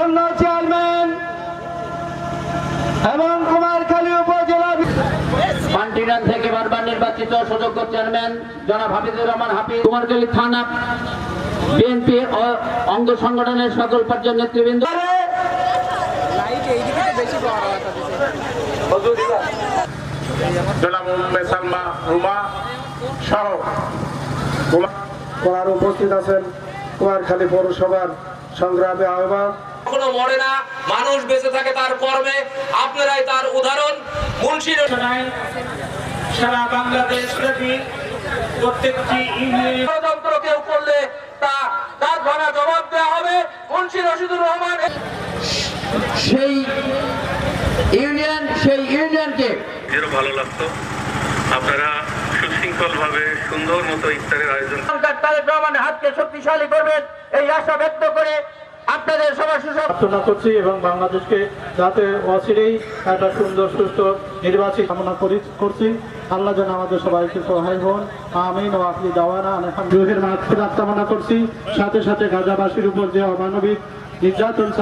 আসন্ন চেয়ারম্যান এবং কুমারখালী উপজেলা পান্টিরান থেকে বারবার নির্বাচিত সুযোগ্য চেয়ারম্যান জনাব হাফিজুর রহমান হাফিজ। কুমারখালী থানা বিএনপি অঙ্গ সংগঠনের সকল পর্যায়ের নেতৃবৃন্দ। উপস্থিত আছেন কুমারখালী পৌরসভার সংগ্রামী আহ্বায়ক কখনো মরে না মানুষ বেঁচে থাকে তার কর্মে। আপনারাই তার উদাহরণ। মুন্সির সারা বাংলাদেশ প্রত্যেকটি ষড়যন্ত্র কেউ করলে তা তার ভাঙা জবাব দেওয়া হবে। মুন্সি রশিদুর রহমান সেই ইউনিয়ন সেই ইউনিয়নকে ভালো লাগতো। আপনারা সুশৃঙ্খল ভাবে সুন্দর মতো ইফতারের আয়োজন সরকার তারেক রহমানের হাতকে শক্তিশালী করবেন এই আশা ব্যক্ত করে আপনাদের সবার প্রার্থনা করছি এবং বাংলাদেশকে যাতে অচিরেই একটা সুন্দর, সুস্থ নির্বাচন কামনা করি, করছি। আল্লাহ যেন আমাদের সবাইকে সহায় হন। আমিন। ও আপনি দাওয়ানা মাঠ কামনা করছি। সাথে সাথে গাজাবাসীর উপর যে অমানবিক নির্যাতন